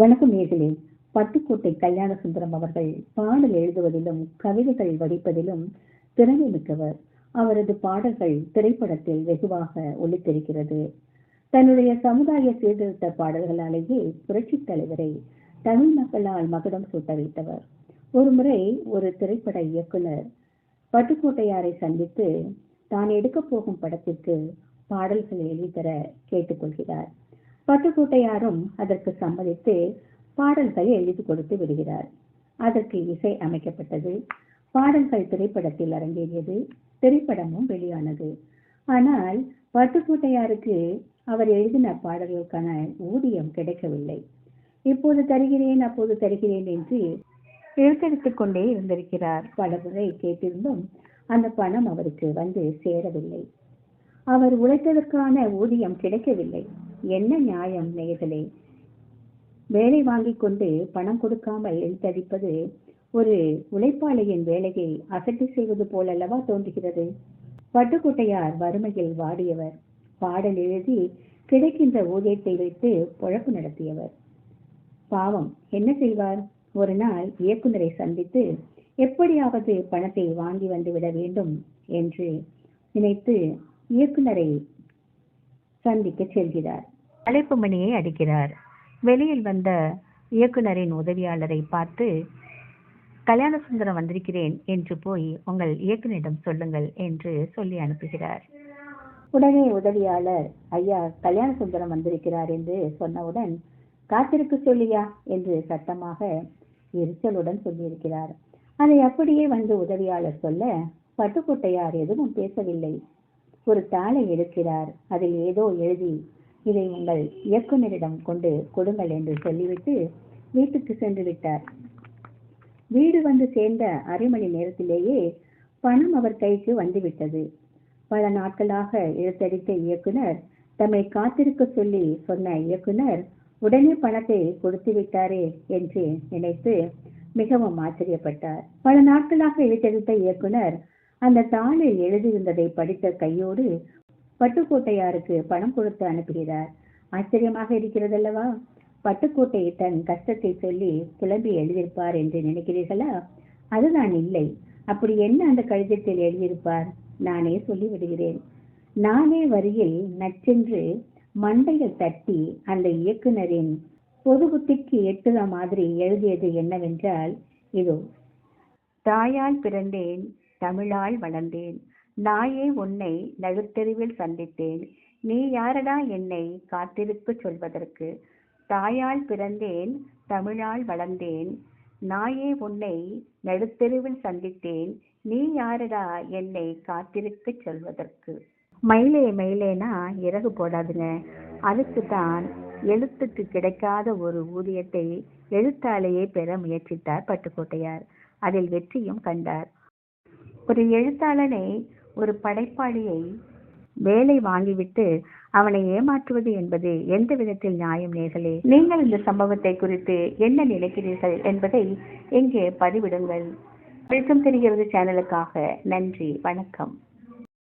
வணக்கம் நேர்களே. பட்டுக்கோட்டை கல்யாண சுந்தரம் அவர்கள் பாடல் எழுதுவதிலும் கவிதைகள் வடிப்பதிலும் திறமை மிக்கவர். அவரது பாடல்கள் திரைப்படத்தில் வெகுவாக ஒலித்திருக்கிறது. தன்னுடைய சமுதாய சீர்திருத்த பாடல்களாலேயே புரட்சித் தலைவரை தமிழ் மக்களால் மகுடம் சூட்ட வைத்தவர். ஒருமுறை ஒரு திரைப்பட இயக்குனர் பட்டுக்கோட்டையாரை சந்தித்து தான் எடுக்கப் போகும் படத்திற்கு பாடல்கள் எழுதித்தர கேட்டுக்கொள்கிறார் பட்டுக்கோட்டையாரும் அதற்கு சம்மதித்து பாடல்கள் எழுதி கொடுத்து விடுகிறார். அதற்கு இசை அமைக்கப்பட்டது. பாடல்கள் திரைப்படத்தில் அரங்கேறியது. திரைப்படமும் வெளியானது. ஆனால் பட்டுக்கோட்டையாருக்கு அவர் எழுதின பாடல்களுக்கான ஊதியம் கிடைக்கவில்லை. இப்போது தருகிறேன் அப்போது தருகிறேன் என்று இழுத்தெடுத்துக் கொண்டே இருந்திருக்கிறார். பல முறை கேட்டிருந்தும் அந்த பணம் அவருக்கு வந்து சேரவில்லை. அவர் உழைத்ததற்கான ஊதியம் கிடைக்கவில்லை. என்ன நியாயம் நேயர்களே வேலை வாங்கிக் கொண்டு பணம் கொடுக்காமல் இழுத்தடிப்பது ஒரு உழைப்பாளியின் வேலையை அசட்டு செய்வது போலல்லவா தோன்றுகிறது? பட்டுக்கோட்டையார் வறுமையில் வாடியவர். பாடல் எழுதி கிடைக்கின்ற ஊதியத்தை வைத்து பொழப்பு நடத்தியவர். பாவம் என்ன செய்வார்? ஒரு நாள் இயக்குநரை சந்தித்து எப்படியாவது பணத்தை வாங்கி வந்து விட வேண்டும் என்று நினைத்து இயக்குனரை சந்திக்க செல்கிறார். அழைப்பு மணியை அடிக்கிறார். வெளியில் வந்த இயக்குனரின் உதவியாளரை பார்த்து கல்யாண சுந்தரம் வந்திருக்கிறேன் என்று போய் உங்கள் இயக்குனரிடம் சொல்லுங்கள் என்று சொல்லி அனுப்புகிறார். உடனே உதவியாளர் ஐயா கல்யாண சுந்தரம் வந்திருக்கிறார் என்று சொன்னவுடன் காத்திருக்க சொல்லியா? என்று சத்தமாக எரிச்சலுடன் சொல்லியிருக்கிறார். அதை அப்படியே வந்து உதவியாளர் சொல்ல பட்டுக்கோட்டையார் எதுவும் பேசவில்லை. ஒரு தாளை எடுக்கிறார். அதில் ஏதோ எழுதி இதை உங்கள் இயக்குநரிடம் கொண்டு கொடுங்கள் என்று சொல்லிவிட்டு வீட்டுக்கு சென்று விட்டார். வீடு வந்து சேர்ந்த அரை மணி நேரத்திலேயே பணம் அவர் கைக்கு வந்துவிட்டது பல நாட்களாக இழுத்தடித்த இயக்குனர் தம்மை காத்திருக்க சொல்லி சொன்ன இயக்குனர் உடனே பணத்தை கொடுத்து விட்டாரே என்று நினைத்து மிகவும் ஆச்சரியப்பட்டார். பல நாட்களாக இழுத்தடித்த இயக்குனர் அந்த தாளில் எழுதியிருந்ததை படித்த கையோடு பட்டுக்கோட்டையாருக்கு பணம் கொடுத்து அனுப்புகிறார் ஆச்சரியமாக இருக்கிறதல்லவா? பட்டுக்கோட்டை தன் கஷ்டத்தை சொல்லி புலம்பி எழுதியிருப்பார் என்று நினைக்கிறீர்களா? அதுதான் இல்லை. அப்படி என்ன அந்த கடிதத்தில் எழுதியிருப்பார்? நானே சொல்லிவிடுகிறேன். நானே வரியில் நச்சென்று மண்டையில் தட்டி அந்த இயக்குனரின் பொது புத்திக்கு எட்டுத மாதிரி எழுதியது என்னவென்றால் இதோ. தாயால் பிறந்தேன் தமிழால் வளர்ந்தேன். நாயே உன்னை நடுத்தெருவில் சந்தித்தேன். நீ யாரடா என்னை காத்திருப்பு சொல்வதற்கு? தாயால் பிறந்தேன் தமிழால் வளர்ந்தேன். நாயே உன்னை நடுத்தெருவில் சந்தித்தேன். நீ யாரடா என்னை காத்திருக்க சொல்வதற்கு? மயிலே மயிலேனா இறகு போடாதுங்க. அதுக்கு தான் எழுத்துக்கு கிடைக்காத ஒரு ஊதியத்தை எழுத்தாலேயே பெற முயற்சித்தார் பட்டுக்கோட்டையார். அதில் வெற்றியும் கண்டார். ஒரு எழுத்தாளனை ஒரு படைப்பாளியை வேலை வாங்கிவிட்டு அவனை ஏமாற்றுவது என்பது எந்த விதத்தில் நியாயம் நேர்களே நீங்கள் இந்த சம்பவத்தை குறித்து என்ன நினைக்கிறீர்கள் என்பதை இங்கே பதிவிடுங்கள். வெல்கம் தெரிகிறது சேனலுக்காக நன்றி வணக்கம்.